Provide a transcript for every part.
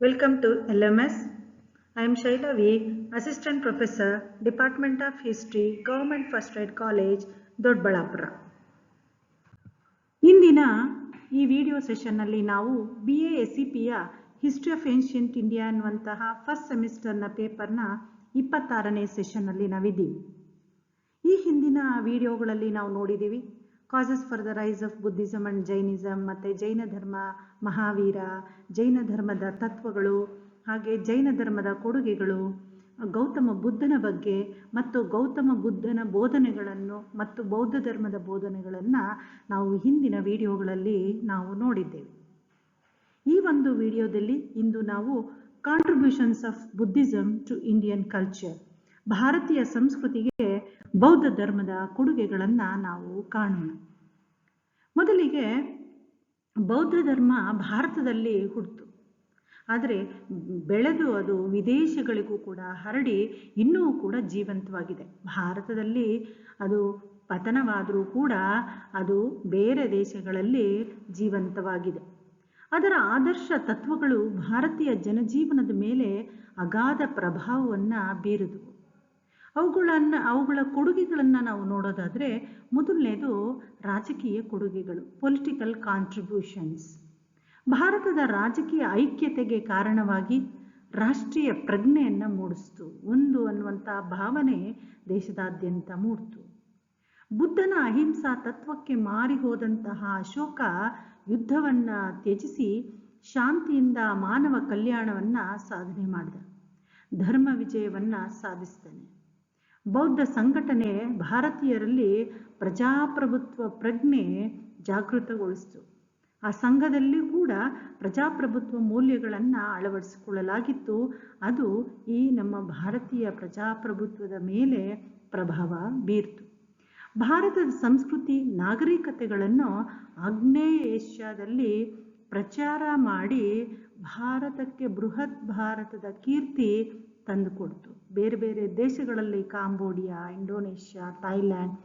Welcome to LMS. I am Shaila V, Assistant Professor, Department of History, Government First Aid College, Doddaballapura ಇಂದಿನ ಈ video ಸೆಷನ್ನಲ್ಲಿ ನಾವು B A S C ಪಿಯ history of ancient India ಅನ್ನುವಂತಹ first ಸೆಮಿಸ್ಟರ್ನ ಪೇಪರ್ನ ಇಪ್ಪತ್ತಾರನೇ ಸೆಷನ್ನಲ್ಲಿ ನಾವಿದ್ದೀವಿ ಈ ಹಿಂದಿನ ವಿಡಿಯೋಗಳಲ್ಲಿ ನಾವು ನೋಡಿದ್ದೀವಿ causes for the rise of Buddhism and Jainism ಮತ್ತು ಜೈನ ಧರ್ಮ, ಮಹಾವೀರ, ಜೈನ ಧರ್ಮದ ತತ್ವಗಳು, ಹಾಗೆ ಜೈನ ಧರ್ಮದ ಕೊಡುಗೆಗಳು, ಗೌತಮ ಬುದ್ಧನ ಬಗ್ಗೆ ಮತ್ತು ಗೌತಮ ಬುದ್ಧನ ಬೋಧನೆಗಳನ್ನು ಮತ್ತು ಬೌದ್ಧ ಧರ್ಮದ ಬೋಧನೆಗಳನ್ನು ನಾವು ಹಿಂದಿನ ವಿಡಿಯೋಗಳಲ್ಲಿ ನಾವು ನೋಡಿದ್ದೇವೆ. ಈ ಒಂದು ವಿಡಿಯೋದಲ್ಲಿ ಇಂದು ನಾವು contributions of Buddhism to Indian culture ಭಾರತೀಯ ಸಂಸ್ಕೃತಿಗೆ ಬೌದ್ಧ ಧರ್ಮದ ಕೊಡುಗೆಗಳನ್ನು ನಾವು ಕಾಣೋಣ. ಮೊದಲಿಗೆ ಬೌದ್ಧ ಧರ್ಮ ಭಾರತದಲ್ಲಿ ಹುಟ್ಟಿತು. ಆದರೆ ಬೆಳೆದು ಅದು ವಿದೇಶಗಳಿಗೂ ಕೂಡ ಹರಡಿ ಇನ್ನೂ ಕೂಡ ಜೀವಂತವಾಗಿದೆ. ಭಾರತದಲ್ಲಿ ಅದು ಪತನವಾದರೂ ಕೂಡ ಅದು ಬೇರೆ ದೇಶಗಳಲ್ಲಿ ಜೀವಂತವಾಗಿದೆ. ಅದರ ಆದರ್ಶ ತತ್ವಗಳು ಭಾರತೀಯ ಜನಜೀವನದ ಮೇಲೆ ಅಗಾಧ ಪ್ರಭಾವವನ್ನು ಬೀರಿದವು. ಅವುಗಳನ್ನು ಅವುಗಳ ಕೊಡುಗೆಗಳನ್ನು ನಾವು ನೋಡೋದಾದರೆ ಮೊದಲನೇದು ರಾಜಕೀಯ ಕೊಡುಗೆಗಳು ಪೊಲಿಟಿಕಲ್ ಕಾಂಟ್ರಿಬ್ಯೂಷನ್ಸ್ ಭಾರತದ ರಾಜಕೀಯ ಐಕ್ಯತೆಗೆ ಕಾರಣವಾಗಿ ರಾಷ್ಟ್ರೀಯ ಪ್ರಜ್ಞೆಯನ್ನು ಮೂಡಿಸ್ತು. ಒಂದು ಅನ್ನುವಂಥ ಭಾವನೆ ದೇಶದಾದ್ಯಂತ ಮೂಡ್ತು. ಬುದ್ಧನ ಅಹಿಂಸಾ ತತ್ವಕ್ಕೆ ಮಾರಿ ಹೋದಂತಹ ಅಶೋಕ ಯುದ್ಧವನ್ನು ತ್ಯಜಿಸಿ ಶಾಂತಿಯಿಂದ ಮಾನವ ಕಲ್ಯಾಣವನ್ನು ಸಾಧನೆ ಮಾಡಿದ. ಧರ್ಮ ವಿಜಯವನ್ನು ಸಾಧಿಸ್ತಾನೆ. ಬೌದ್ಧ ಸಂಘಟನೆ ಭಾರತೀಯರಲ್ಲಿ ಪ್ರಜಾಪ್ರಭುತ್ವ ಪ್ರಜ್ಞೆ ಜಾಗೃತಗೊಳಿಸಿತು. ಆ ಸಂಘದಲ್ಲಿ ಕೂಡ ಪ್ರಜಾಪ್ರಭುತ್ವ ಮೌಲ್ಯಗಳನ್ನು ಅಳವಡಿಸಿಕೊಳ್ಳಲಾಗಿತ್ತು. ಅದು ಈ ನಮ್ಮ ಭಾರತೀಯ ಪ್ರಜಾಪ್ರಭುತ್ವದ ಮೇಲೆ ಪ್ರಭಾವ ಬೀರ್ತು. ಭಾರತದ ಸಂಸ್ಕೃತಿ ನಾಗರಿಕತೆಗಳನ್ನು ಆಗ್ನೇಯ ಏಷ್ಯಾದಲ್ಲಿ ಪ್ರಚಾರ ಮಾಡಿ ಭಾರತಕ್ಕೆ ಬೃಹತ್ ಭಾರತದ ಕೀರ್ತಿ ತಂದುಕೊಡ್ತು. ಬೇರೆ ಬೇರೆ ದೇಶಗಳಲ್ಲಿ ಕಾಂಬೋಡಿಯಾ, ಇಂಡೋನೇಷ್ಯಾ ಥೈಲ್ಯಾಂಡ್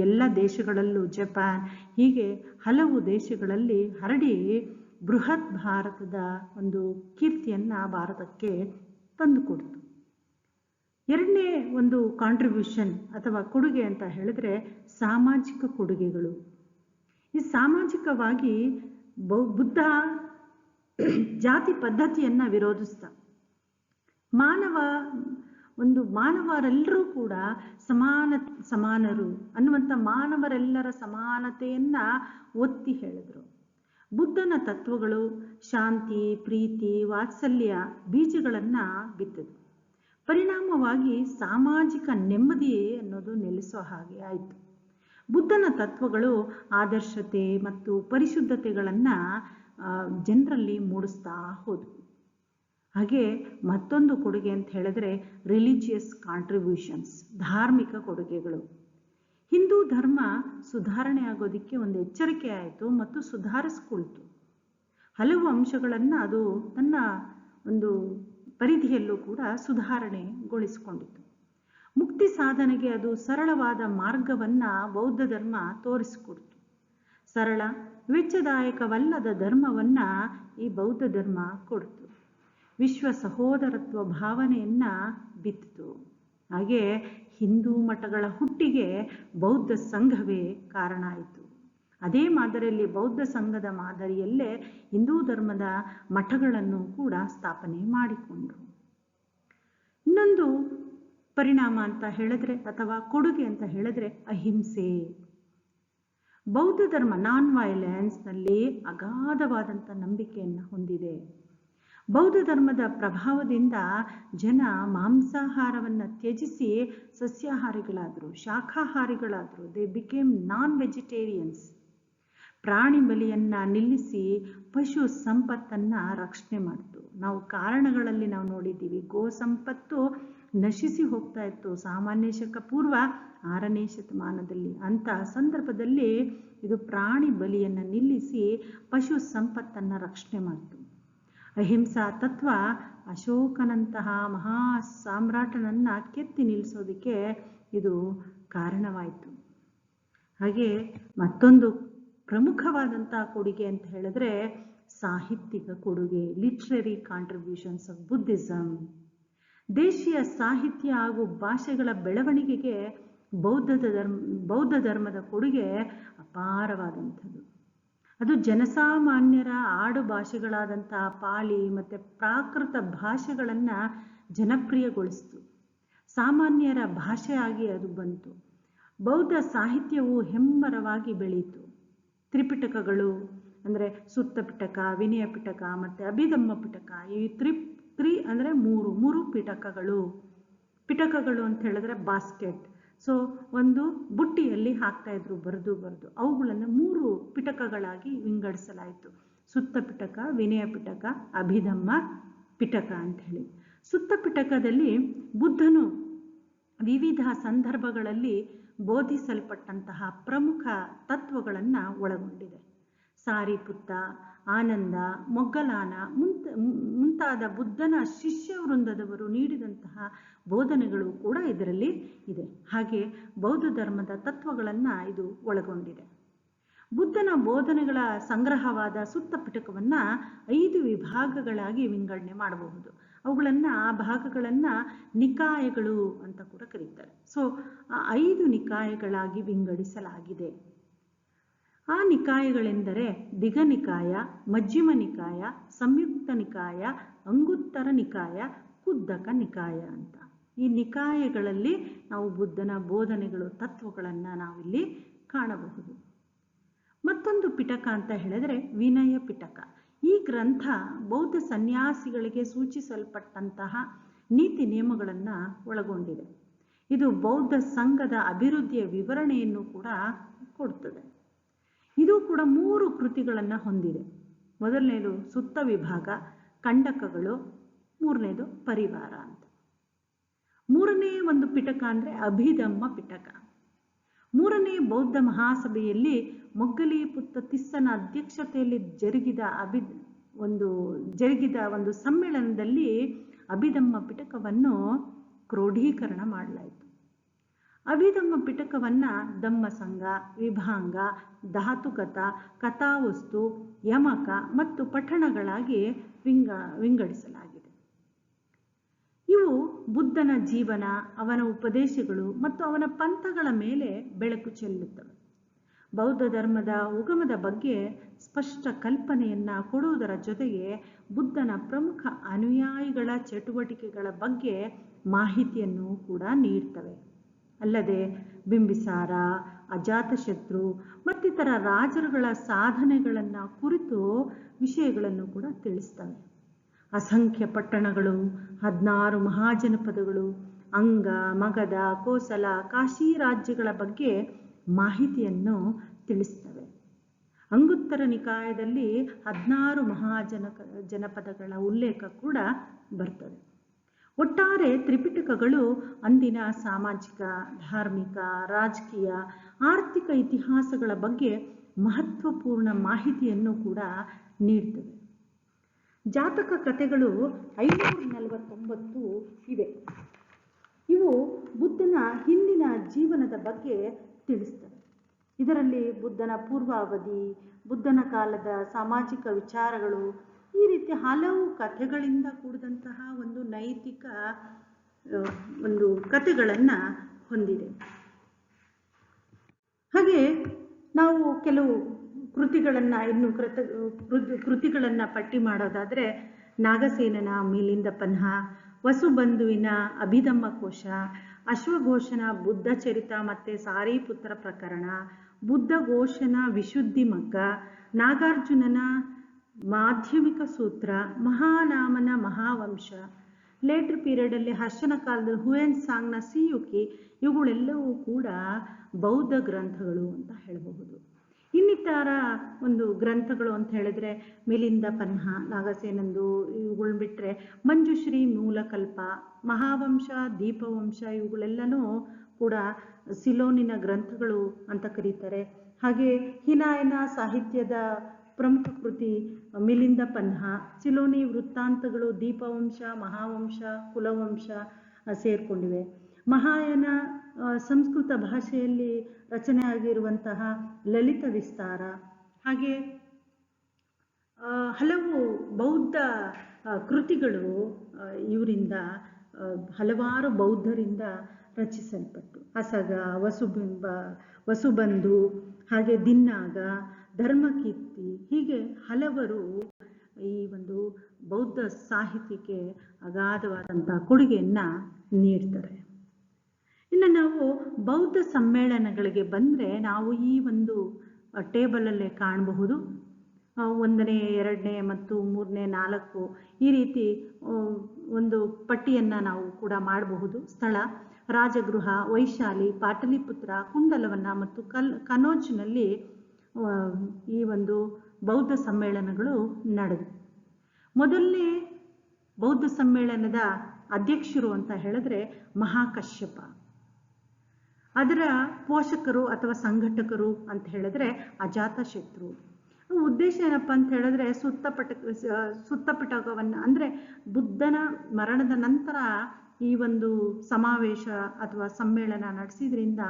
ಎಲ್ಲ ದೇಶಗಳಲ್ಲೂ ಜಪಾನ್ ಹೀಗೆ ಹಲವು ದೇಶಗಳಲ್ಲಿ ಹರಡಿ ಬೃಹತ್ ಭಾರತದ ಒಂದು ಕೀರ್ತಿಯನ್ನು ಭಾರತಕ್ಕೆ ತಂದುಕೊಡ್ತು. ಎರಡನೇ ಒಂದು ಕಾಂಟ್ರಿಬ್ಯೂಷನ್ ಅಥವಾ ಕೊಡುಗೆ ಅಂತ ಹೇಳಿದ್ರೆ ಸಾಮಾಜಿಕ ಕೊಡುಗೆಗಳು. ಈ ಸಾಮಾಜಿಕವಾಗಿ ಬುದ್ಧ ಜಾತಿ ಪದ್ಧತಿಯನ್ನು ವಿರೋಧಿಸ್ತ. ಮಾನವ, ಒಂದು ಮಾನವರೆಲ್ಲರೂ ಕೂಡ ಸಮಾನ, ಸಮಾನರು ಅನ್ನುವಂಥ ಮಾನವರೆಲ್ಲರ ಸಮಾನತೆಯನ್ನ ಒತ್ತಿ ಹೇಳಿದರು. ಬುದ್ಧನ ತತ್ವಗಳು ಶಾಂತಿ, ಪ್ರೀತಿ, ವಾತ್ಸಲ್ಯ ಬೀಜಗಳನ್ನು ಬಿತ್ತದು. ಪರಿಣಾಮವಾಗಿ ಸಾಮಾಜಿಕ ನೆಮ್ಮದಿ ಅನ್ನೋದು ನೆಲೆಸೋ ಹಾಗೆ ಆಯಿತು. ಬುದ್ಧನ ತತ್ವಗಳು ಆದರ್ಶತೆ ಮತ್ತು ಪರಿಶುದ್ಧತೆಗಳನ್ನು ಜನರಲ್ಲಿ ಮೂಡಿಸ್ತಾ ಹೋದವು. ಹಾಗೆ ಮತ್ತೊಂದು ಕೊಡುಗೆ ಅಂತ ಹೇಳಿದ್ರೆ ರಿಲಿಜಿಯಸ್ ಕಾಂಟ್ರಿಬ್ಯೂಷನ್ಸ್ ಧಾರ್ಮಿಕ ಕೊಡುಗೆಗಳು. ಹಿಂದೂ ಧರ್ಮ ಸುಧಾರಣೆ ಆಗೋದಿಕ್ಕೆ ಒಂದು ಎಚ್ಚರಿಕೆ ಆಯಿತು ಮತ್ತು ಸುಧಾರಿಸ್ಕೊಳ್ತು. ಹಲವು ಅಂಶಗಳನ್ನು ಅದು ತನ್ನ ಒಂದು ಪರಿಧಿಯಲ್ಲೂ ಕೂಡ ಸುಧಾರಣೆಗೊಳಿಸಿಕೊಂಡಿತು ಮುಕ್ತಿ ಸಾಧನೆಗೆ ಅದು ಸರಳವಾದ ಮಾರ್ಗವನ್ನು ಬೌದ್ಧ ಧರ್ಮ ತೋರಿಸಿಕೊಡ್ತು. ಸರಳ ವೆಚ್ಚದಾಯಕವಲ್ಲದ ಧರ್ಮವನ್ನು ಈ ಬೌದ್ಧ ಧರ್ಮ ಕೊಡ್ತು. ವಿಶ್ವ ಸಹೋದರತ್ವ ಭಾವನೆಯನ್ನು ಬಿತ್ತಿತು. ಹಾಗೆ ಹಿಂದೂ ಮಠಗಳ ಹುಟ್ಟಿಗೆ ಬೌದ್ಧ ಸಂಘವೇ ಕಾರಣ ಆಯಿತು. ಅದೇ ಮಾದರಿಯಲ್ಲಿ ಬೌದ್ಧ ಸಂಘದ ಮಾದರಿಯಲ್ಲೇ ಹಿಂದೂ ಧರ್ಮದ ಮಠಗಳನ್ನು ಕೂಡ ಸ್ಥಾಪನೆ ಮಾಡಿಕೊಂಡರು. ಇನ್ನೊಂದು ಪರಿಣಾಮ ಅಂತ ಹೇಳಿದ್ರೆ ಅಥವಾ ಕೊಡುಗೆ ಅಂತ ಹೇಳಿದ್ರೆ ಅಹಿಂಸೆ. ಬೌದ್ಧ ಧರ್ಮ ನಾನ್ ವೈಲೆನ್ಸ್ನಲ್ಲಿ ಅಗಾಧವಾದಂಥ ನಂಬಿಕೆಯನ್ನು ಹೊಂದಿದೆ. ಬೌದ್ಧ ಧರ್ಮದ ಪ್ರಭಾವದಿಂದ ಜನ ಮಾಂಸಾಹಾರವನ್ನು ತ್ಯಜಿಸಿ ಸಸ್ಯಾಹಾರಿಗಳಾದರು, ಶಾಖಾಹಾರಿಗಳಾದರು ದೇ ಬಿಕೇಮ್ ನಾನ್ ವೆಜಿಟೇರಿಯನ್ಸ್ ಪ್ರಾಣಿ ಬಲಿಯನ್ನು ನಿಲ್ಲಿಸಿ ಪಶು ಸಂಪತ್ತನ್ನು ರಕ್ಷಣೆ ಮಾಡಿತು. ನಾವು ಕಾರಣಗಳಲ್ಲಿ ನಾವು ನೋಡಿದ್ದೀವಿ. ಗೋ ಸಂಪತ್ತು ನಶಿಸಿ ಹೋಗ್ತಾ ಇತ್ತು. ಸಾಮಾನ್ಯ ಶಕ ಪೂರ್ವ ಆರನೇ ಶತಮಾನದಲ್ಲಿ. ಅಂತಹ ಸಂದರ್ಭದಲ್ಲಿ ಇದು ಪ್ರಾಣಿ ಬಲಿಯನ್ನು ನಿಲ್ಲಿಸಿ ಪಶು ಸಂಪತ್ತನ್ನು ರಕ್ಷಣೆ ಮಾಡಿತು. ಅಹಿಂಸಾ ತತ್ವ ಅಶೋಕನಂತಹ ಮಹಾ ಸಾಮ್ರಾಟನನ್ನು ಕೆತ್ತಿ ನಿಲ್ಲಿಸೋದಕ್ಕೆ ಇದು ಕಾರಣವಾಯಿತು. ಹಾಗೆ ಮತ್ತೊಂದು ಪ್ರಮುಖವಾದಂಥ ಕೊಡುಗೆ ಅಂತ ಹೇಳಿದ್ರೆ ಸಾಹಿತ್ಯಿಕ ಕೊಡುಗೆ ಲಿಟ್ರರಿ ಕಾಂಟ್ರಿಬ್ಯೂಷನ್ಸ್ ಆಫ್ ಬುದ್ಧಿಸಮ್ ದೇಶೀಯ ಸಾಹಿತ್ಯ ಹಾಗೂ ಭಾಷೆಗಳ ಬೆಳವಣಿಗೆಗೆ ಬೌದ್ಧದ ಧರ್ಮ, ಬೌದ್ಧ ಧರ್ಮದ ಕೊಡುಗೆ ಅಪಾರವಾದಂಥದ್ದು. ಅದು ಜನಸಾಮಾನ್ಯರ ಆಡು ಭಾಷೆಗಳಾದಂತಹ ಪಾಲಿ ಮತ್ತು ಪ್ರಾಕೃತ ಭಾಷೆಗಳನ್ನು ಜನಪ್ರಿಯಗೊಳಿಸಿತು. ಸಾಮಾನ್ಯರ ಭಾಷೆಯಾಗಿ ಅದು ಬಂತು. ಬೌದ್ಧ ಸಾಹಿತ್ಯವು ಹೆಮ್ಮರವಾಗಿ ಬೆಳೆಯಿತು ತ್ರಿಪಿಟಕಗಳು ಅಂದರೆ ಸುತ್ತ ಪಿಟಕ, ವಿನಯ ಪಿಟಕ ಮತ್ತು ಅಭಿಧಮ್ಮ ಪಿಟಕ, ಈ ತ್ರಿ ತ್ರಿ ಅಂದರೆ ಮೂರು ಮೂರು ಪಿಟಕಗಳು. ಪಿಟಕಗಳು ಅಂತ ಹೇಳಿದ್ರೆ ಬಾಸ್ಕೆಟ್. ಸೊ ಒಂದು ಬುಟ್ಟಿಯಲ್ಲಿ ಹಾಕ್ತಾ ಇದ್ರು, ಬರೆದು ಬರೆದು. ಅವುಗಳನ್ನು ಮೂರು ಪಿಟಕಗಳಾಗಿ ವಿಂಗಡಿಸಲಾಯಿತು. ಸುತ್ತ ಪಿಟಕ, ವಿನಯ ಪಿಟಕ, ಅಭಿಧಮ್ಮ ಪಿಟಕ ಅಂತ ಹೇಳಿ. ಸುತ್ತ ಪಿಟಕದಲ್ಲಿ ಬುದ್ಧನು ವಿವಿಧ ಸಂದರ್ಭಗಳಲ್ಲಿ ಬೋಧಿಸಲ್ಪಟ್ಟಂತಹ ಪ್ರಮುಖ ತತ್ವಗಳನ್ನು ಒಳಗೊಂಡಿದೆ. ಸಾರಿಪುತ್ತ ಆನಂದ, ಮೊಗ್ಗಲಾನ, ಮುಂತ, ಮುಂತಾದ ಬುದ್ಧನ ಶಿಷ್ಯ ವೃಂದದವರು ನೀಡಿದಂತಹ ಬೋಧನೆಗಳು ಕೂಡ ಇದರಲ್ಲಿ ಇದೆ. ಹಾಗೆ ಬೌದ್ಧ ಧರ್ಮದ ತತ್ವಗಳನ್ನು ಇದು ಒಳಗೊಂಡಿದೆ. ಬುದ್ಧನ ಬೋಧನೆಗಳ ಸಂಗ್ರಹವಾದ ಸುತ್ತ ಪಿಟಕವನ್ನು ಐದು ವಿಭಾಗಗಳಾಗಿ ವಿಂಗಡಣೆ ಮಾಡಬಹುದು. ಅವುಗಳನ್ನು ಆ ಭಾಗಗಳನ್ನು ನಿಕಾಯಗಳು ಅಂತ ಕೂಡ ಕರೀತಾರೆ. ಸೊ ಐದು ನಿಕಾಯಗಳಾಗಿ ವಿಂಗಡಿಸಲಾಗಿದೆ. ಆ ನಿಕಾಯಗಳೆಂದರೆ ದಿಗನಿಕಾಯ ಮಜ್ಜಿಮ ನಿಕಾಯ, ಸಂಯುಕ್ತ ನಿಕಾಯ, ಅಂಗುತ್ತರ ನಿಕಾಯ, ಕುದ್ದಕ ನಿಕಾಯ ಅಂತ. ಈ ನಿಕಾಯಗಳಲ್ಲಿ ನಾವು ಬುದ್ಧನ ಬೋಧನೆಗಳು, ತತ್ವಗಳನ್ನು ನಾವಿಲ್ಲಿ ಕಾಣಬಹುದು. ಮತ್ತೊಂದು ಪಿಟಕ ಅಂತ ಹೇಳಿದರೆ ವಿನಯ ಪಿಟಕ. ಈ ಗ್ರಂಥ ಬೌದ್ಧ ಸನ್ಯಾಸಿಗಳಿಗೆ ಸೂಚಿಸಲ್ಪಟ್ಟಂತಹ ನೀತಿ ನಿಯಮಗಳನ್ನು ಒಳಗೊಂಡಿದೆ. ಇದು ಬೌದ್ಧ ಸಂಘದ ಅಭಿವೃದ್ಧಿಯ ವಿವರಣೆಯನ್ನು ಕೂಡ ಕೊಡ್ತದೆ. ಇದು ಕೂಡ ಮೂರು ಕೃತಿಗಳನ್ನು ಹೊಂದಿದೆ. ಮೊದಲನೇದು ಸುತ್ತ ವಿಭಾಗ ಕಂಡಕಗಳು ಮೂರನೇದು ಪರಿವಾರ ಅಂತ. ಮೂರನೇ ಒಂದು ಪಿಟಕ ಅಂದರೆ ಅಭಿಧಮ್ಮ ಪಿಟಕ. ಮೂರನೇ ಬೌದ್ಧ ಮಹಾಸಭೆಯಲ್ಲಿ ಮೊಗ್ಗಲಿ ಪುತ್ತ ತಿಸ್ಸನ ಅಧ್ಯಕ್ಷತೆಯಲ್ಲಿ ಜರುಗಿದ ಅಭಿ ಒಂದು ಜರುಗಿದ ಒಂದು ಸಮ್ಮೇಳನದಲ್ಲಿ ಅಭಿಧಮ್ಮ ಪಿಟಕವನ್ನು ಕ್ರೋಢೀಕರಣ ಮಾಡಲಾಯಿತು. ಅಭಿಧಮ್ಮ ಪಿಟಕವನ್ನು ಧಮ್ಮಸಂಗ ವಿಭಾಂಗ, ಧಾತುಕಥ, ಕಥಾವಸ್ತು, ಯಮಕ ಮತ್ತು ಪಠಣಗಳಾಗಿ ವಿಂಗ, ವಿಂಗಡಿಸಲಾಗಿದೆ. ಇವು ಬುದ್ಧನ ಜೀವನ, ಅವನ ಉಪದೇಶಗಳು ಮತ್ತು ಅವನ ಪಂಥಗಳ ಮೇಲೆ ಬೆಳಕು ಚೆಲ್ಲುತ್ತವೆ. ಬೌದ್ಧ ಧರ್ಮದ ಉಗಮದ ಬಗ್ಗೆ ಸ್ಪಷ್ಟ ಕಲ್ಪನೆಯನ್ನ ಕೊಡುವುದರ ಜೊತೆಗೆ ಬುದ್ಧನ ಪ್ರಮುಖ ಅನುಯಾಯಿಗಳ ಚಟುವಟಿಕೆಗಳ ಬಗ್ಗೆ ಮಾಹಿತಿಯನ್ನು ಕೂಡ ನೀಡ್ತವೆ. ಅಲ್ಲದೆ ಬಿಂಬಿಸಾರ, ಅಜಾತಶತ್ರು ಮತ್ತಿತರ ರಾಜರುಗಳ ಸಾಧನೆಗಳನ್ನು ಕುರಿತು ವಿಷಯಗಳನ್ನು ಕೂಡ ತಿಳಿಸ್ತವೆ. ಅಸಂಖ್ಯ ಪಟ್ಟಣಗಳು, ಹದಿನಾರು ಮಹಾಜನಪದಗಳು, ಅಂಗ, ಮಗಧ, ಕೋಸಲ, ಕಾಶಿ ರಾಜ್ಯಗಳ ಬಗ್ಗೆ ಮಾಹಿತಿಯನ್ನು ತಿಳಿಸ್ತವೆ. ಅಂಗುತ್ತರ ನಿಕಾಯದಲ್ಲಿ ಹದಿನಾರು ಮಹಾಜನಕ, ಜನಪದಗಳ ಉಲ್ಲೇಖ ಕೂಡ ಬರ್ತದೆ. ಒಟ್ಟಾರೆ ತ್ರಿಪಿಟಕಗಳು ಅಂದಿನ ಸಾಮಾಜಿಕ, ಧಾರ್ಮಿಕ, ರಾಜಕೀಯ, ಆರ್ಥಿಕ ಇತಿಹಾಸಗಳ ಬಗ್ಗೆ ಮಹತ್ವಪೂರ್ಣ ಮಾಹಿತಿಯನ್ನು ಕೂಡ ನೀಡ್ತವೆ. ಜಾತಕ ಕಥೆಗಳು ಐನೂರ ನಲವತ್ತೊಂಬತ್ತು ಇವೆ. ಇವು ಬುದ್ಧನ ಹಿಂದಿನ ಜೀವನದ ಬಗ್ಗೆ ತಿಳಿಸ್ತವೆ. ಇದರಲ್ಲಿ ಬುದ್ಧನ ಪೂರ್ವಾವಧಿ, ಬುದ್ಧನ ಕಾಲದ ಸಾಮಾಜಿಕ ವಿಚಾರಗಳು ಈ ರೀತಿ ಹಲವು ಕಥೆಗಳಿಂದ ಕೂಡಿದಂತಹ ಒಂದು ನೈತಿಕ ಒಂದು ಕಥೆಗಳನ್ನು ಹೊಂದಿದೆ. ಹಾಗೆ ನಾವು ಕೆಲವು ಕೃತಿಗಳನ್ನು, ಇನ್ನು ಕೃತ, ಕೃತಿ, ಕೃತಿಗಳನ್ನು ಪಟ್ಟಿ ಮಾಡೋದಾದರೆ ನಾಗಸೇನನ ಮಿಲಿಂದ ಪನ್ಹ, ವಸುಬಂಧುವಿನ ಅಭಿಧಮ್ಮ ಕೋಶ, ಅಶ್ವಘೋಷನ ಬುದ್ಧ ಚರಿತ ಮತ್ತು ಸಾರಿಪುತ್ರ ಪ್ರಕರಣ ಬುದ್ಧಘೋಷನ ವಿಶುದ್ಧಿ ಮಗ್ಗ, ನಾಗಾರ್ಜುನನ ಮಾಧ್ಯಮಿಕ ಸೂತ್ರ, ಮಹಾನಾಮನ ಮಹಾವಂಶ ಲೇಟರ್ ಪೀರಿಯಡಲ್ಲಿ ಹರ್ಷನ ಕಾಲದಲ್ಲಿ ಹುಯೆನ್ ಸಾಂಗ್ನ ಸಿಯುಕಿ ಇವುಗಳೆಲ್ಲವೂ ಕೂಡ ಬೌದ್ಧ ಗ್ರಂಥಗಳು ಅಂತ ಹೇಳಬಹುದು. ಇನ್ನಿತರ ಒಂದು ಗ್ರಂಥಗಳು ಅಂತ ಹೇಳಿದ್ರೆ ಮಿಲಿಂದ ಪನ್ಹ, ನಾಗಸೇನಂದು ಇವುಗಳನ್ನ ಬಿಟ್ಟರೆ ಮಂಜುಶ್ರೀ ಮೂಲಕಲ್ಪ ಮಹಾವಂಶ, ದೀಪವಂಶ ಇವುಗಳೆಲ್ಲನೂ ಕೂಡ ಸಿಲೋನಿನ ಗ್ರಂಥಗಳು ಅಂತ ಕರೀತಾರೆ. ಹಾಗೆ ಹಿನಾಯನ ಸಾಹಿತ್ಯದ ಪ್ರಮುಖ ಕೃತಿ ಮಿಲಿಂದ ಪನ್ಹ ಸಿಲೋನಿ ವೃತ್ತಾಂತಗಳು ದೀಪವಂಶ, ಮಹಾವಂಶ, ಕುಲವಂಶ ಸೇರಿಕೊಂಡಿವೆ. ಮಹಾಯಾನ ಸಂಸ್ಕೃತ ಭಾಷೆಯಲ್ಲಿ ರಚನೆ ಆಗಿರುವಂತಹ ಲಲಿತ ವಿಸ್ತಾರ, ಹಾಗೆ ಹಲವು ಬೌದ್ಧ ಕೃತಿಗಳು ಇವರಿಂದ ಹಲವಾರು ಬೌದ್ಧರಿಂದ ರಚಿಸಲ್ಪಟ್ಟು. ಅಸಗ ವಸುಬಿಂಬ ವಸುಬಂಧು, ಹಾಗೆ ದಿನ್ನಾಗ ಧರ್ಮಕೀರ್ತಿ. ಹೀಗೆ ಹಲವರು ಈ ಒಂದು ಬೌದ್ಧ ಸಾಹಿತ್ಯಕ್ಕೆ ಅಗಾಧವಾದಂಥ ಕೊಡುಗೆಯನ್ನು ನೀಡ್ತಾರೆ. ಇನ್ನು ನಾವು ಬೌದ್ಧ ಸಮ್ಮೇಳನಗಳಿಗೆ ಬಂದರೆ ನಾವು ಈ ಒಂದು ಟೇಬಲಲ್ಲೇ ಕಾಣಬಹುದು. ಒಂದನೇ, ಎರಡನೇ ಮತ್ತು ಮೂರನೇ, ನಾಲ್ಕು ಈ ರೀತಿ ಒಂದು ಪಟ್ಟಿಯನ್ನು ನಾವು ಕೂಡ ಮಾಡಬಹುದು. ಸ್ಥಳ, ರಾಜಗೃಹ, ವೈಶಾಲಿ, ಪಾಟಲಿಪುತ್ರ ಕುಂಡಲವನ್ನ ಮತ್ತು ಕಲ್, ಕನೋಜ್ನಲ್ಲಿ ಈ ಒಂದು ಬೌದ್ಧ ಸಮ್ಮೇಳನಗಳು ನಡೆದವು ಮೊದಲನೇ ಬೌದ್ಧ ಸಮ್ಮೇಳನದ ಅಧ್ಯಕ್ಷರು ಅಂತ ಹೇಳಿದ್ರೆ ಮಹಾಕಶ್ಯಪ. ಅದರ ಪೋಷಕರು ಅಥವಾ ಸಂಘಟಕರು ಅಂತ ಹೇಳಿದ್ರೆ ಅಜಾತಶತ್ರು. ಉದ್ದೇಶ ಏನಪ್ಪ ಅಂತ ಹೇಳಿದ್ರೆ ಸುತ್ತಪಟ ಸುತ್ತಪಿಟಕವನ್ನು ಅಂದರೆ ಬುದ್ಧನ ಮರಣದ ನಂತರ ಈ ಒಂದು ಸಮಾವೇಶ ಅಥವಾ ಸಮ್ಮೇಳನ ನಡೆಸಿದ್ರಿಂದ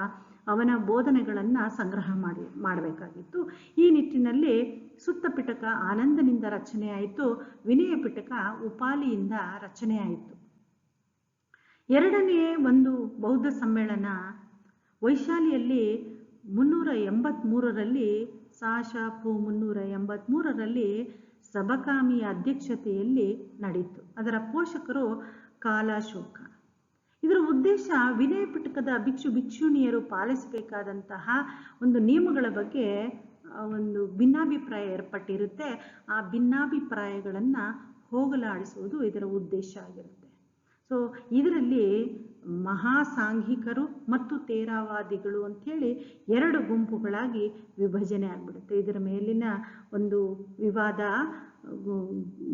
ಅವನ ಬೋಧನೆಗಳನ್ನು ಸಂಗ್ರಹ ಮಾಡಿ, ಮಾಡಬೇಕಾಗಿತ್ತು. ಈ ನಿಟ್ಟಿನಲ್ಲಿ ಸುತ್ತ ಪಿಟಕ ಆನಂದನಿಂದ ರಚನೆಯಾಯಿತು ವಿನಯ ಪಿಟಕ ಉಪಾಲಿಯಿಂದ ರಚನೆಯಾಯಿತು ಎರಡನೇ ಒಂದು ಬೌದ್ಧ ಸಮ್ಮೇಳನ ವೈಶಾಲಿಯಲ್ಲಿ ಮುನ್ನೂರ ಎಂಬತ್ತ್ಮೂರರಲ್ಲಿ ಸಾಶಾಪು ಮುನ್ನೂರ ಎಂಬತ್ತ್ಮೂರರಲ್ಲಿ ಸಬಕಾಮಿಯ ಅಧ್ಯಕ್ಷತೆಯಲ್ಲಿ ನಡೆಯಿತು ಅದರ ಪೋಷಕರು ಕಾಲಾಶೋಕ. ಇದರ ಉದ್ದೇಶ ವಿನಯ ಪಿಟಕದ ಭಿಕ್ಷು ಭಿಕ್ಷುಣಿಯರು ಪಾಲಿಸಬೇಕಾದಂತಹ ಒಂದು ನಿಯಮಗಳ ಬಗ್ಗೆ ಒಂದು ಭಿನ್ನಾಭಿಪ್ರಾಯ ಏರ್ಪಟ್ಟಿರುತ್ತೆ. ಆ ಭಿನ್ನಾಭಿಪ್ರಾಯಗಳನ್ನು ಹೋಗಲಾಡಿಸುವುದು ಇದರ ಉದ್ದೇಶ ಆಗಿರುತ್ತೆ. ಸೊ ಇದರಲ್ಲಿ ಮಹಾಸಾಂಘಿಕರು ಮತ್ತು ತೇರಾವಾದಿಗಳು ಅಂಥೇಳಿ ಎರಡು ಗುಂಪುಗಳಾಗಿ ವಿಭಜನೆ ಆಗಿಬಿಡುತ್ತೆ. ಇದರ ಮೇಲಿನ ಒಂದು ವಿವಾದ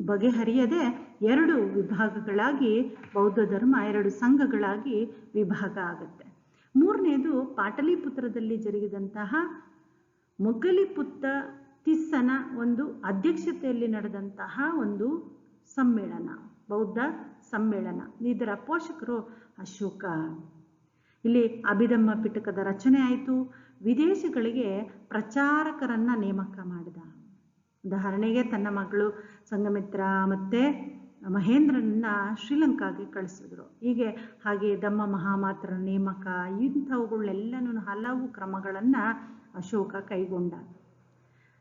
ಬಗೆಹರಿಯದೆ ಎರಡು ವಿಭಾಗಗಳಾಗಿ ಬೌದ್ಧ ಧರ್ಮ, ಎರಡು ಸಂಘಗಳಾಗಿ ವಿಭಾಗ ಆಗುತ್ತೆ. ಮೂರನೇದು ಪಾಟಲಿಪುತ್ರದಲ್ಲಿ ಜರುಗಿದಂತಹ ಮೊಗ್ಗಲಿಪುತ್ತ ತಿಸ್ಸನ ಒಂದು ಅಧ್ಯಕ್ಷತೆಯಲ್ಲಿ ನಡೆದಂತಹ ಒಂದು ಸಮ್ಮೇಳನ. ಬೌದ್ಧ ಸಮ್ಮೇಳನ. ಇದರ ಪೋಷಕರು ಅಶೋಕ. ಇಲ್ಲಿ ಅಭಿಧಮ್ಮ ಪಿಟಕದ ರಚನೆ ಆಯಿತು. ವಿದೇಶಗಳಿಗೆ ಪ್ರಚಾರಕರನ್ನ ನೇಮಕ ಮಾಡಿದ. ಉದಾಹರಣೆಗೆ ತನ್ನ ಮಗಳು ಸಂಗಮಿತ್ರ ಮತ್ತೆ ಮಹೇಂದ್ರನನ್ನ ಶ್ರೀಲಂಕಾಗೆ ಕಳಿಸಿದ್ರು. ಹೀಗೆ ಹಾಗೆ ದಮ್ಮ ಮಹಾಮಾತ್ರ ನೇಮಕ ಇಂಥವುಗಳನ್ನೆಲ್ಲನೂ ಹಲವು ಕ್ರಮಗಳನ್ನು ಅಶೋಕ ಕೈಗೊಂಡ.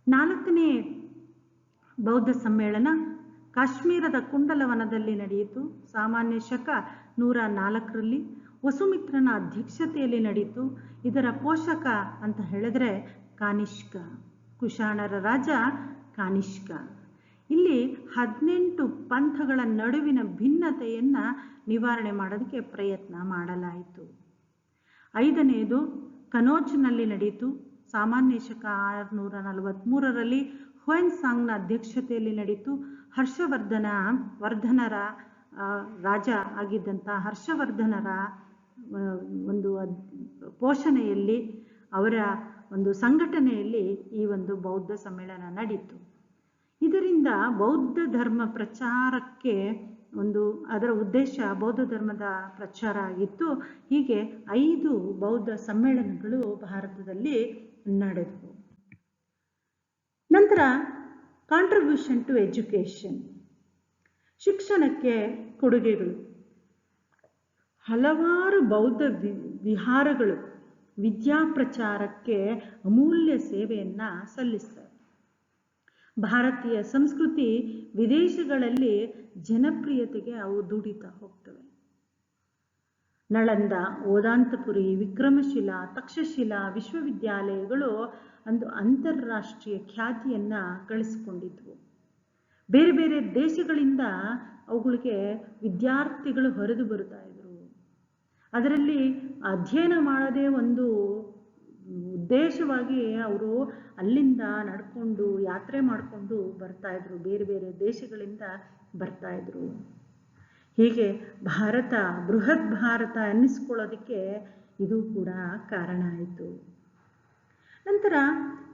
ನಾಲ್ಕನೇ ಬೌದ್ಧ ಸಮ್ಮೇಳನ ಕಾಶ್ಮೀರದ ಕುಂಡಲವನದಲ್ಲಿ ನಡೆಯಿತು. ಸಾಮಾನ್ಯ ಶಕ ನೂರ ನಾಲ್ಕರಲ್ಲಿ ವಸುಮಿತ್ರನ ಅಧ್ಯಕ್ಷತೆಯಲ್ಲಿ ನಡೆಯಿತು. ಇದರ ಪೋಷಕ ಅಂತ ಹೇಳಿದ್ರೆ ಕಾನಿಷ್ಕ, ಕುಶಾಣರ ರಾಜ ಕಾನಿಷ್ಕ. ಇಲ್ಲಿ ಹದಿನೆಂಟು ಪಂಥಗಳ ನಡುವಿನ ಭಿನ್ನತೆಯನ್ನು ನಿವಾರಣೆ ಮಾಡೋದಕ್ಕೆ ಪ್ರಯತ್ನ ಮಾಡಲಾಯಿತು. ಐದನೆಯದು ಕನೋಜ್ನಲ್ಲಿ ನಡೆಯಿತು. ಸಾಮಾನ್ಯ ಶಕ ಆರುನೂರ ನಲವತ್ತ್ಮೂರರಲ್ಲಿ ಹುಯೆನ್ ಸಾಂಗ್ನ ಅಧ್ಯಕ್ಷತೆಯಲ್ಲಿ ನಡೀತು. ಹರ್ಷವರ್ಧನ, ವರ್ಧನರ ರಾಜ ಆಗಿದ್ದಂಥ ಹರ್ಷವರ್ಧನರ ಒಂದು ಪೋಷಣೆಯಲ್ಲಿ ಅವರ ಒಂದು ಸಂಘಟನೆಯಲ್ಲಿ ಈ ಒಂದು ಬೌದ್ಧ ಸಮ್ಮೇಳನ ನಡೀತು. ಇದರಿಂದ ಬೌದ್ಧ ಧರ್ಮ ಪ್ರಚಾರಕ್ಕೆ ಒಂದು ಅದರ ಉದ್ದೇಶ ಬೌದ್ಧ ಧರ್ಮದ ಪ್ರಚಾರ ಆಗಿತ್ತು. ಹೀಗೆ ಐದು ಬೌದ್ಧ ಸಮ್ಮೇಳನಗಳು ಭಾರತದಲ್ಲಿ ನಡೆದವು. ನಂತರ ಕಾಂಟ್ರಿಬ್ಯೂಷನ್ ಟು ಎಜುಕೇಷನ್ ಶಿಕ್ಷಣಕ್ಕೆ ಕೊಡುಗೆಗಳು. ಹಲವಾರು ಬೌದ್ಧ ವಿ, ವಿಹಾರಗಳು ವಿದ್ಯಾಪ್ರಚಾರಕ್ಕೆ ಅಮೂಲ್ಯ ಸೇವೆಯನ್ನು ಸಲ್ಲಿಸ್ತವೆ. ಭಾರತೀಯ ಸಂಸ್ಕೃತಿ ವಿದೇಶಗಳಲ್ಲಿ ಜನಪ್ರಿಯತೆಗೆ ಅವು ದುಡಿತಾ ಹೋಗ್ತವೆ. ನಳಂದ, ಓದಾಂತಪುರಿ, ವಿಕ್ರಮಶಿಲಾ, ತಕ್ಷಶಿಲಾ ವಿಶ್ವವಿದ್ಯಾಲಯಗಳು ಒಂದು ಅಂತಾರಾಷ್ಟ್ರೀಯ ಖ್ಯಾತಿಯನ್ನು ಗಳಿಸಿಕೊಂಡಿದ್ವು. ಬೇರೆ ಬೇರೆ ದೇಶಗಳಿಂದ ಅವುಗಳಿಗೆ ವಿದ್ಯಾರ್ಥಿಗಳು ಹೊರದು ಬರ್ತಾ ಇದ್ರು. ಅದರಲ್ಲಿ ಅಧ್ಯಯನ ಮಾಡೋದೇ ಒಂದು ಉದ್ದೇಶವಾಗಿ ಅವರು ಅಲ್ಲಿಂದ ನಡ್ಕೊಂಡು ಯಾತ್ರೆ ಮಾಡಿಕೊಂಡು ಬರ್ತಾ ಇದ್ರು. ಬೇರೆ ಬೇರೆ ದೇಶಗಳಿಂದ ಬರ್ತಾ ಇದ್ರು. ಹೀಗೆ ಭಾರತ, ಬೃಹತ್ ಭಾರತ ಅನ್ನಿಸ್ಕೊಳ್ಳೋದಕ್ಕೆ ಇದು ಕೂಡ ಕಾರಣ ಆಯಿತು. ನಂತರ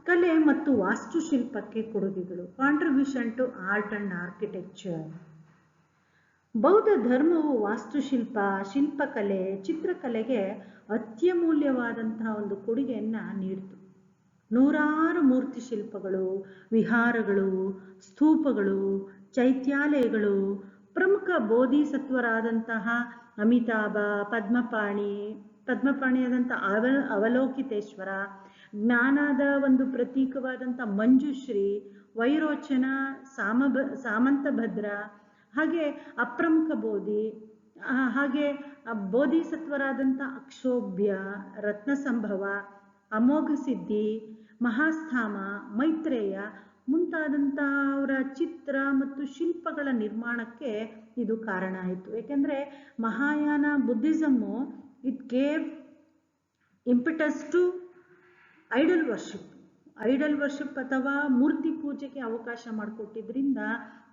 ಕಲೆ ಮತ್ತು ವಾಸ್ತುಶಿಲ್ಪಕ್ಕೆ ಕೊಡುಗೆಗಳು. Contribution to art and architecture ಬೌದ್ಧ ಧರ್ಮವು ವಾಸ್ತುಶಿಲ್ಪ, ಶಿಲ್ಪಕಲೆ, ಚಿತ್ರಕಲೆಗೆ ಅತ್ಯಮೂಲ್ಯವಾದಂತಹ ಒಂದು ಕೊಡುಗೆಯನ್ನು ನೀಡಿತು. ನೂರಾರು ಮೂರ್ತಿ ಶಿಲ್ಪಗಳು, ವಿಹಾರಗಳು, ಸ್ತೂಪಗಳು, ಚೈತ್ಯಾಲಯಗಳು ಪ್ರಮುಖ ಬೋಧಿಸತ್ವರಾದಂತಹ ಅಮಿತಾಭ, ಪದ್ಮಪಾಣಿ, ಪದ್ಮಪಾಣಿಯಾದಂಥ ಅವ ಅವಲೋಕಿತೇಶ್ವರ, ಜ್ಞಾನದ ಒಂದು ಪ್ರತೀಕವಾದಂಥ ಮಂಜುಶ್ರೀ, ವೈರೋಚನ, ಸಾಮಭ, ಸಾಮಂತಭದ್ರ, ಹಾಗೆ ಅಪ್ರಮುಖ ಬೋಧಿ ಹಾಗೆ ಬೋಧಿಸತ್ವರಾದಂಥ ಅಕ್ಷೋಭ್ಯ, ರತ್ನಸಂಭವ ಅಮೋಘ ಸಿದ್ಧಿ ಮಹಾಸ್ಥಾಮ, ಮೈತ್ರೇಯ ಮುಂತಾದಂಥ ಅವರ ಚಿತ್ರ ಮತ್ತು ಶಿಲ್ಪಗಳ ನಿರ್ಮಾಣಕ್ಕೆ ಇದು ಕಾರಣ ಆಯಿತು. ಏಕೆಂದರೆ Mahayana Buddhism it gave impetus to idol worship idol worship ಅಥವಾ ಮೂರ್ತಿ ಪೂಜೆಗೆ ಅವಕಾಶ ಮಾಡಿಕೊಟ್ಟಿದ್ದರಿಂದ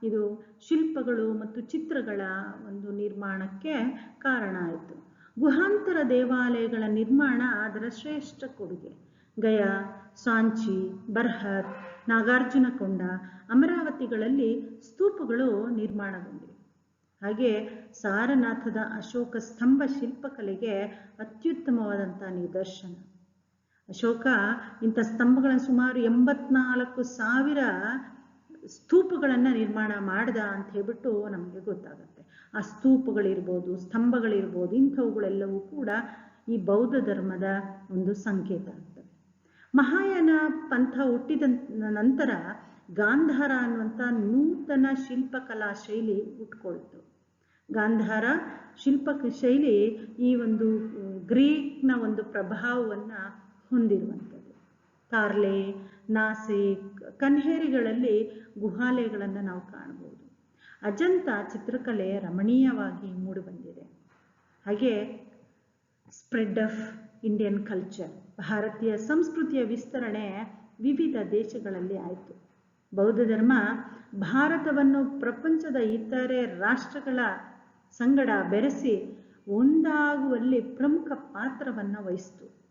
ಇದು ಶಿಲ್ಪಗಳು ಮತ್ತು ಚಿತ್ರಗಳ ಒಂದು ನಿರ್ಮಾಣಕ್ಕೆ ಕಾರಣ ಆಯಿತು. ಗುಹಾಂತರ ದೇವಾಲಯಗಳ ನಿರ್ಮಾಣ ಅದರ ಶ್ರೇಷ್ಠ ಕೊಡುಗೆ. ಗಯಾ, ಸಾಂಚಿ, ಬರ್ಹತ್ ನಾಗಾರ್ಜುನಕೊಂಡ ಅಮರಾವತಿಗಳಲ್ಲಿ ಸ್ತೂಪಗಳು ನಿರ್ಮಾಣಗೊಂಡಿವೆ. ಹಾಗೆ ಸಾರನಾಥದ ಅಶೋಕ ಸ್ತಂಭ ಶಿಲ್ಪಕಲೆಗೆ ಅತ್ಯುತ್ತಮವಾದಂಥ ನಿದರ್ಶನ. ಅಶೋಕ ಇಂಥ ಸ್ತಂಭಗಳನ್ನು ಸುಮಾರು ಎಂಬತ್ನಾಲ್ಕು ಸಾವಿರ ಸ್ತೂಪಗಳನ್ನು ನಿರ್ಮಾಣ ಮಾಡ್ದ ಅಂತ ಹೇಳ್ಬಿಟ್ಟು ನಮಗೆ ಗೊತ್ತಾಗುತ್ತೆ. ಆ ಸ್ತೂಪಗಳಿರ್ಬೋದು, ಸ್ತಂಭಗಳಿರ್ಬೋದು ಇಂಥವುಗಳೆಲ್ಲವೂ ಕೂಡ ಈ ಬೌದ್ಧ ಧರ್ಮದ ಒಂದು ಸಂಕೇತ. ಮಹಾಯಾನ ಪಂಥ ಹುಟ್ಟಿದ ನಂತರ ಗಾಂಧಾರ ಅನ್ನುವಂಥ ನೂತನ ಶಿಲ್ಪಕಲಾ ಶೈಲಿ ಹುಟ್ಕೊಳ್ತು. ಗಾಂಧಾರ ಶಿಲ್ಪ ಶೈಲಿ ಈ ಒಂದು ಗ್ರೀಕ್ನ ಒಂದು ಪ್ರಭಾವವನ್ನು ಹೊಂದಿರುವಂಥದ್ದು. ಕಾರ್ಲೆ ನಾಸಿಕ್ ಕನ್ಹೇರಿಗಳಲ್ಲಿ ಗುಹಾಲಯಗಳನ್ನು ನಾವು ಕಾಣಬಹುದು ಅಜಂತ ಚಿತ್ರಕಲೆ ರಮಣೀಯವಾಗಿ ಮೂಡಿಬಂದಿದೆ. ಹಾಗೆ ಸ್ಪ್ರೆಡ್ ಆಫ್ ಇಂಡಿಯನ್ ಕಲ್ಚರ್ ಭಾರತೀಯ ಸಂಸ್ಕೃತಿಯ ವಿಸ್ತರಣೆ ವಿವಿಧ ದೇಶಗಳಲ್ಲಿ ಆಯಿತು. ಬೌದ್ಧ ಧರ್ಮ ಭಾರತವನ್ನು ಪ್ರಪಂಚದ ಇತರೆ ರಾಷ್ಟ್ರಗಳ ಸಂಗಡ ಬೆರೆಸಿ ಒಂದಾಗುವಲ್ಲಿ ಪ್ರಮುಖ ಪಾತ್ರವನ್ನು ವಹಿಸಿತು.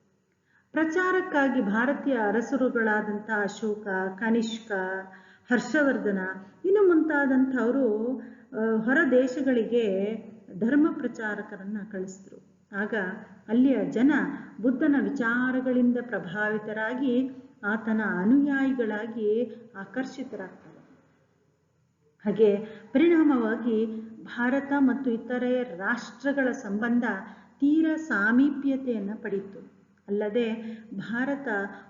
ಪ್ರಚಾರಕ್ಕಾಗಿ ಭಾರತೀಯ ಅರಸರುಗಳಾದಂಥ ಅಶೋಕ, ಕನಿಷ್ಕ, ಹರ್ಷವರ್ಧನ, ಇನ್ನು ಮುಂತಾದಂಥವರು ಹೊರ ದೇಶಗಳಿಗೆ ಧರ್ಮ ಪ್ರಚಾರಕರನ್ನು ಕಳಿಸಿದ್ರು. ಆಗ ಅಲ್ಲಿಯ ಜನ ಬುದ್ಧನ ವಿಚಾರಗಳಿಂದ ಪ್ರಭಾವಿತರಾಗಿ ಆತನ ಅನುಯಾಯಿಗಳಾಗಿ ಆಕರ್ಷಿತರಾಗ್ತಾರೆ. ಹಾಗೆ ಪರಿಣಾಮವಾಗಿ ಭಾರತ ಮತ್ತು ಇತರೆ ರಾಷ್ಟ್ರಗಳ ಸಂಬಂಧ ತೀರ ಸಾಮೀಪ್ಯತೆಯನ್ನು ಪಡೆಯಿತು ಅಲ್ಲದೆ ಭಾರತ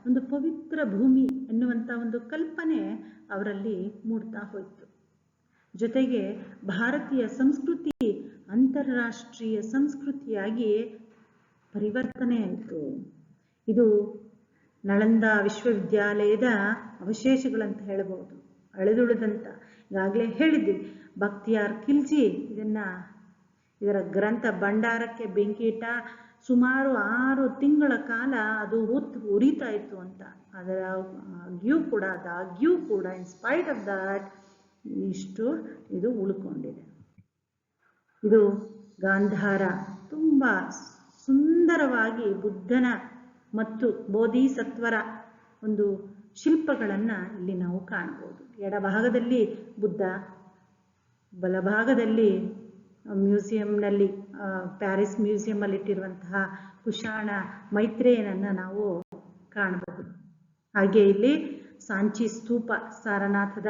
ಒಂದು ಪವಿತ್ರ ಭೂಮಿ ಎನ್ನುವಂಥ ಒಂದು ಕಲ್ಪನೆ ಅವರಲ್ಲಿ ಮೂಡ್ತಾ ಹೋಯಿತು. ಜೊತೆಗೆ ಭಾರತೀಯ ಸಂಸ್ಕೃತಿ ಅಂತಾರಾಷ್ಟ್ರೀಯ ಸಂಸ್ಕೃತಿಯಾಗಿ ಪರಿವರ್ತನೆ ಆಯಿತು. ಇದು ನಳಂದ ವಿಶ್ವವಿದ್ಯಾಲಯದ ಅವಶೇಷಗಳಂತ ಹೇಳಬಹುದು ಅಳೆದುಳಿದಂತ. ಈಗಾಗಲೇ ಹೇಳಿದ್ವಿ, ಭಕ್ತಿಯಾರ್ ಖಿಲ್ಜಿ ಇದನ್ನ ಇದರ ಗ್ರಂಥ ಭಂಡಾರಕ್ಕೆ ಬೆಂಕಿ ಇಟ್ಟ ಸುಮಾರು ಆರು ತಿಂಗಳ ಕಾಲ ಅದು ಉತ್ ಉರಿತಾ ಇತ್ತು ಅಂತ. ಅದರ ಆಗ್ಯೂ ಕೂಡ ಅದಾಗ್ಯೂ ಕೂಡ ಇನ್ಸ್ಪೈಟ್ ಆಫ್ ದಟ್ ಇಷ್ಟು ಇದು ಉಳ್ಕೊಂಡಿದೆ. ಇದು ಗಾಂಧಾರ ತುಂಬ ಸುಂದರವಾಗಿ ಬುದ್ಧನ ಮತ್ತು ಬೋಧಿಸತ್ವರ ಒಂದು ಶಿಲ್ಪಗಳನ್ನು ಇಲ್ಲಿ ನಾವು ಕಾಣ್ಬೋದು. ಎಡಭಾಗದಲ್ಲಿ ಬುದ್ಧ, ಬಲಭಾಗದಲ್ಲಿ ಮ್ಯೂಸಿಯಂನಲ್ಲಿ ಪ್ಯಾರಿಸ್ ಮ್ಯೂಸಿಯಮಲ್ಲಿ ಇಟ್ಟಿರುವಂತಹ ಕುಶಾಣ ಮೈತ್ರೇಯನನ್ನು ನಾವು ಕಾಣಬಹುದು ಹಾಗೆ ಇಲ್ಲಿ ಸಾಂಚಿ ಸ್ತೂಪ ಸಾರನಾಥದ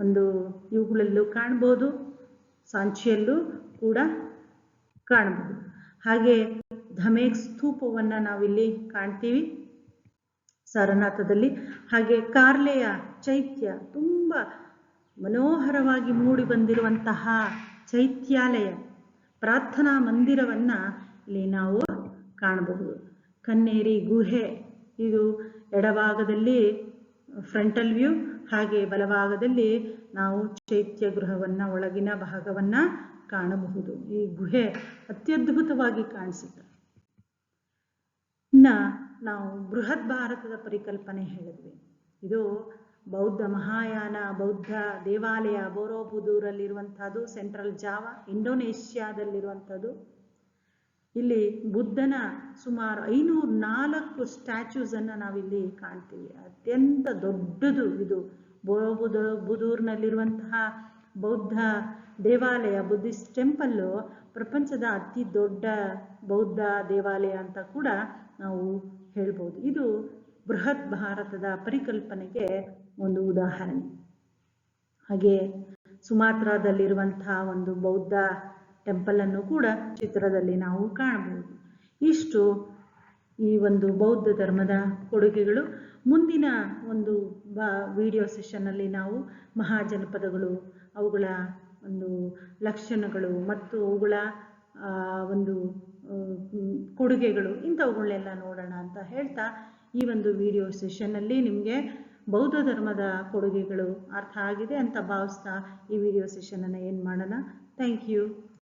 ಒಂದು ಇವುಗಳಲ್ಲೂ ಕಾಣ್ಬೋದು, ಸಾಂಚಿಯಲ್ಲೂ ಕೂಡ ಕಾಣಬಹುದು ಹಾಗೆ ಧಮೇಕ್ ಸ್ತೂಪವನ್ನು ನಾವಿಲ್ಲಿ ಕಾಣ್ತೀವಿ ಸಾರನಾಥದಲ್ಲಿ. ಹಾಗೆ ಕಾರ್ಲೆಯ ಚೈತ್ಯ ತುಂಬ ಮನೋಹರವಾಗಿ ಮೂಡಿ ಬಂದಿರುವಂತಹ ಚೈತ್ಯಾಲಯ, ಪ್ರಾರ್ಥನಾ ಮಂದಿರವನ್ನು ಇಲ್ಲಿ ನಾವು ಕಾಣಬಹುದು. ಕನ್ನೇರಿ ಗುಹೆ, ಇದು ಎಡಭಾಗದಲ್ಲಿ ಫ್ರಂಟಲ್ ವ್ಯೂ ಹಾಗೆ ಬಲಭಾಗದಲ್ಲಿ ನಾವು ಚೈತ್ಯ ಗೃಹವನ್ನು ಒಳಗಿನ ಭಾಗವನ್ನು ಕಾಣಬಹುದು. ಈ ಗುಹೆ ಅತ್ಯದ್ಭುತವಾಗಿ ಕಾಣಿಸುತ್ತೆ. ಇನ್ನ ನಾವು ಬೃಹತ್ ಭಾರತದ ಪರಿಕಲ್ಪನೆ ಹೇಳಿದ್ವಿ. ಇದು ಬೌದ್ಧ ಮಹಾಯಾನ, ಬೌದ್ಧ ದೇವಾಲಯ ಬೋರೋಬುದೂರಲ್ಲಿರುವಂಥದ್ದು ಸೆಂಟ್ರಲ್ ಜಾವಾ, ಇಂಡೋನೇಷ್ಯಾದಲ್ಲಿರುವಂಥದ್ದು. ಇಲ್ಲಿ ಬುದ್ಧನ ಸುಮಾರು ಐನೂರ ನಾಲ್ಕು ಸ್ಟ್ಯಾಚ್ಯೂಸನ್ನು ನಾವಿಲ್ಲಿ ಕಾಣ್ತೀವಿ. ಅತ್ಯಂತ ದೊಡ್ಡದು ಇದು. ಬೋರೋಬುದ ಬುದೂರ್ನಲ್ಲಿರುವಂತಹ ಬೌದ್ಧ ದೇವಾಲಯ, ಬುದ್ಧಿಸ್ಟ್ ಟೆಂಪಲ್ಲು, ಪ್ರಪಂಚದ ಅತಿ ದೊಡ್ಡ ಬೌದ್ಧ ದೇವಾಲಯ ಅಂತ ಕೂಡ ನಾವು ಹೇಳ್ಬೋದು. ಇದು ಬೃಹತ್ ಭಾರತದ ಪರಿಕಲ್ಪನೆಗೆ ಒಂದು ಉದಾಹರಣೆ. ಹಾಗೆ ಸುಮಾತ್ರಾದಲ್ಲಿರುವಂತಹ ಒಂದು ಬೌದ್ಧ ಟೆಂಪಲ್ ಅನ್ನು ಕೂಡ ಚಿತ್ರದಲ್ಲಿ ನಾವು ಕಾಣಬಹುದು. ಇಷ್ಟು ಈ ಒಂದು ಬೌದ್ಧ ಧರ್ಮದ ಕೊಡುಗೆಗಳು. ಮುಂದಿನ ಒಂದು ಬ ವಿಡಿಯೋ ಸೆಷನ್ನಲ್ಲಿ ನಾವು ಮಹಾಜನಪದಗಳು, ಅವುಗಳ ಒಂದು ಲಕ್ಷಣಗಳು ಮತ್ತು ಅವುಗಳ ಒಂದು ಕೊಡುಗೆಗಳು ಇಂಥವುಗಳನ್ನೆಲ್ಲ ನೋಡೋಣ ಅಂತ ಹೇಳ್ತಾ ಈ ಒಂದು ವಿಡಿಯೋ ಸೆಷನ್ನಲ್ಲಿ ನಿಮಗೆ ಬೌದ್ಧ ಧರ್ಮದ ಕೊಡುಗೆಗಳು ಅರ್ಥ ಆಗಿದೆ ಅಂತ ಭಾವಿಸ್ತಾ ಈ ವಿಡಿಯೋ ಸೆಷನನ್ನು ಏನು ಮಾಡೋಣ. Thank you